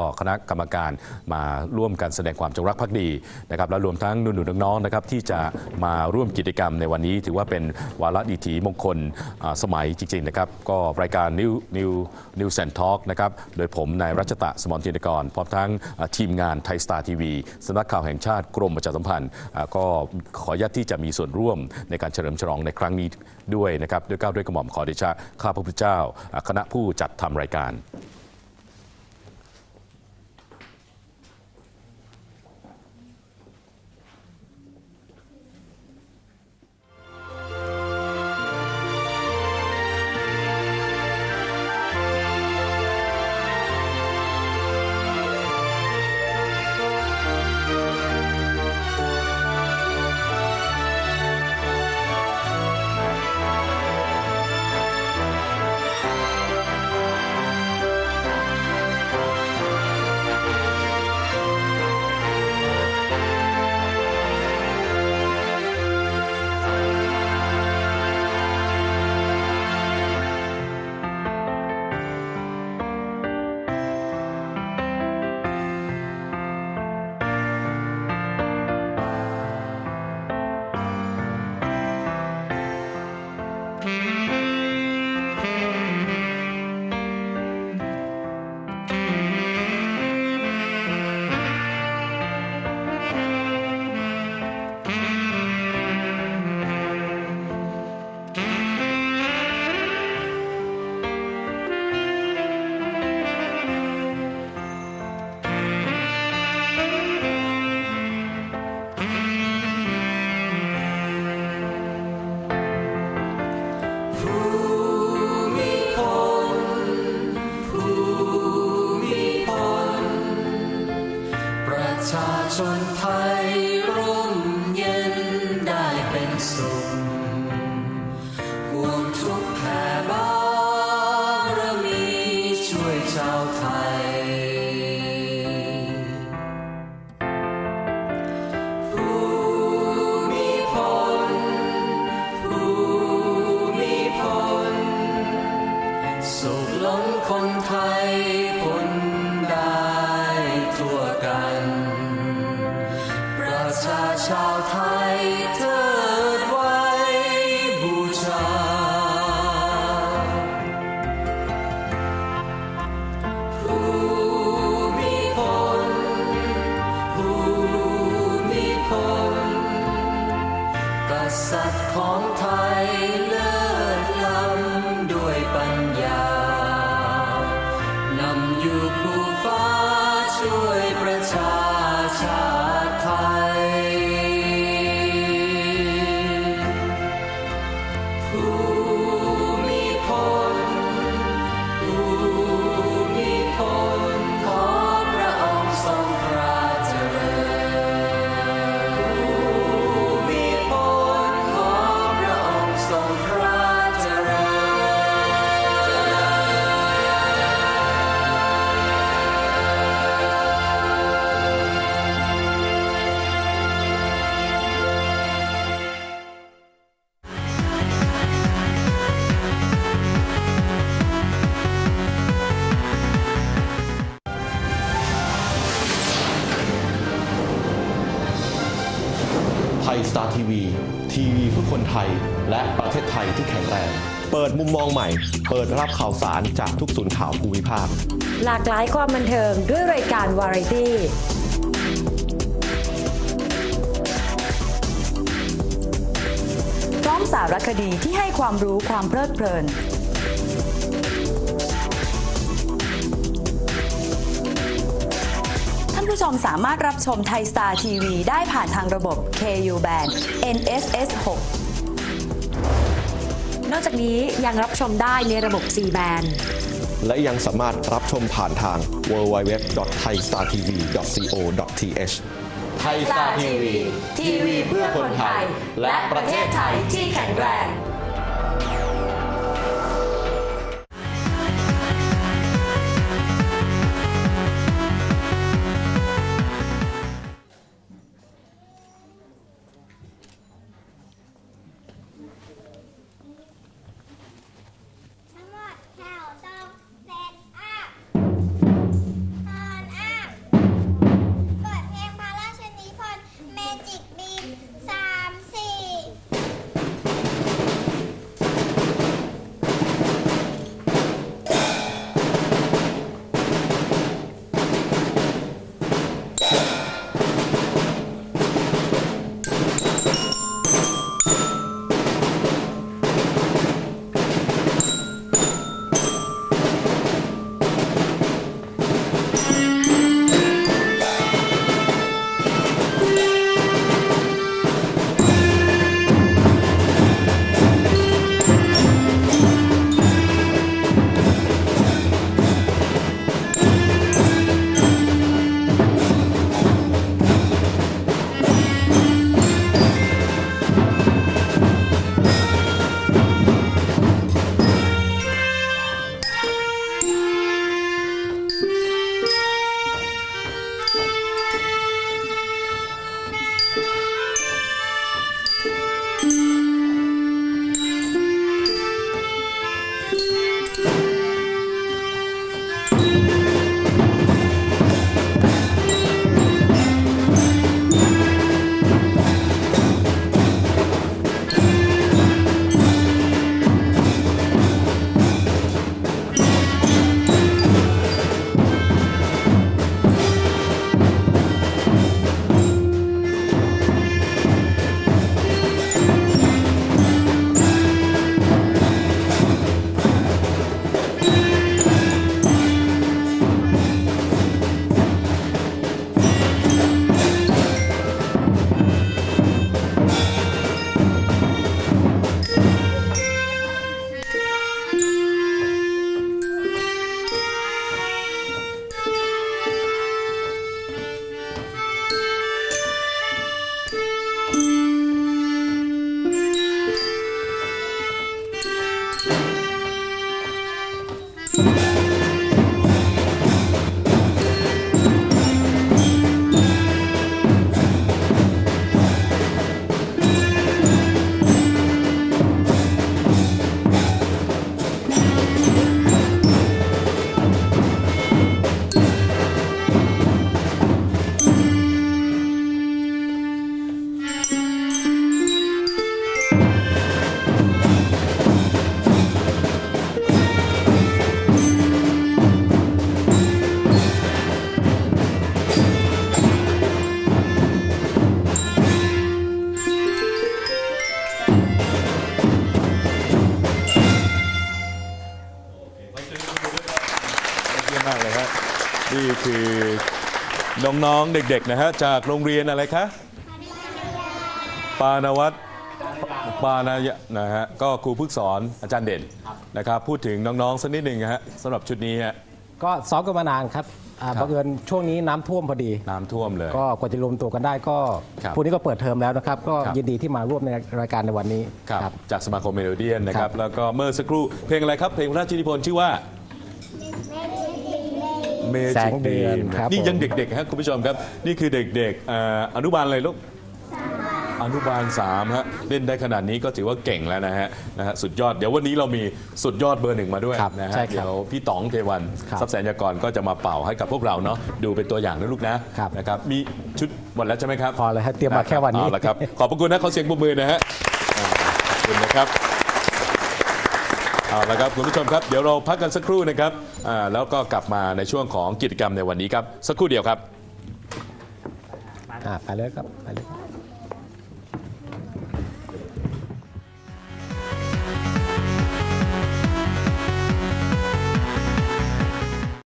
ก็คณะกรรมการมาร่วมกันแสดงความจงรักภักดีนะครับและรวมทั้งหนุ่นๆน้องๆนะครับที่จะมาร่วมกิจกรรมในวันนี้ ถือว่าเป็นวาระดีถีมงคลสมัยจริงๆนะครับก็รายการ New New New s ซ n Talk นะครับโดยผมนายรัชตะสมรจินกรพร้อมทั้งทีมงานไทยสตาร์ทีวีสำนักข่าวแห่งชาติกรมประชาสัมพันธ์ ก็ขออนุญาตที่จะมีส่วนร่วมในการเฉลิมฉลองในครั้งนี้ด้วยนะครับด้วยก้าวด้วยกระหม่อมขอเดชะข้าพระพุทธเจ้าอ่าคณะผู้จัดทำรายการ ชาชนไทยร่มเย็น ยสตาร์ทีวี ทีวีเพื่อคนไทย และประเทศไทยที่แข็งแรง เปิดมุมมองใหม่ เปิดรับข่าวสารจากทุกศูนย์ข่าวภูมิภาค หลากหลายความบันเทิงด้วยรายการวาไรตี้พร้อมสารคดีที่ให้ความรู้ความเพลิดเพลิน ชมสามารถรับชมไทยสตาร์ทีวีได้ผ่านทางระบบ KU Band NSS 6 นอกจากนี้ยังรับชมได้ในระบบ C band และยังสามารถรับชมผ่านทาง www.thaistartv.co.th ไทยสตาร์ทีวีทีวีเพื่อคนไทย และประเทศไทยที่แข็งแรง น้องๆ เด็กๆ นะฮะ จากโรงเรียนอะไรคะ ปานวัตปานายะนะฮะ ก็ครูฝึกสอนอาจารย์เด่นนะครับ พูดถึงน้องๆ สักนิดหนึ่งนะฮะสำหรับชุดนี้ฮะ ก็ซ้อมกันมานานครับอ่าครับบังเอิญช่วงนี้น้ำท่วมพอดี น้ำท่วมเลย ก็กว่าจะรวมตัวกันได้ก็ครับพวกนี้ก็เปิดเทอมแล้วนะครับ ก็ครับ ยินดีที่มาร่วมในรายการในวันนี้ ครับ จากสมาคมเมโลเดียนนะคครัรับบแล้วก็เมื่อสักครู่เพลงอะไรครับ เพลงพระราชนิพนธ์ชื่อว่า Magic แสงเดือน Beam ครับนี่ยังผมเด็กๆครับคุณผู้ชมครับ นี่คือเด็กๆเอ่ออนุบาลอะไรลูกอนุบาล3ฮะเล่นได้ขนาดนี้ก็ถือว่าเก่งแล้วนะฮะนะฮะสุดยอดเดี๋ยววันนี้เรามีสุดยอดเบอร์หนึ่งมาด้วยครับนะฮะใช่ครับเดี๋ยวพี่ต๋องเทวันครับทรัพย์แสนยากรก็จะมาเป่าให้กับพวกเราเนาะดูเป็นตัวอย่างนะลูกนะครับนะครับมีชุดหมดแล้วใช่ไหมครับพอเลยฮะเตรียมมาแค่วันนี้เอาละครับขอบพระคุณนะขอเสียงปรบมือนะฮะอ่าขอบคุณนะครับ เอาละครับคุณผู้ชมครับเดี๋ยวเราพักกันสักครู่นะครับอ่าแล้วก็กลับมาในช่วงของกิจกรรมในวันนี้ครับ สักครู่เดียวครับ อ่าไปเลยครับไปเลยครับ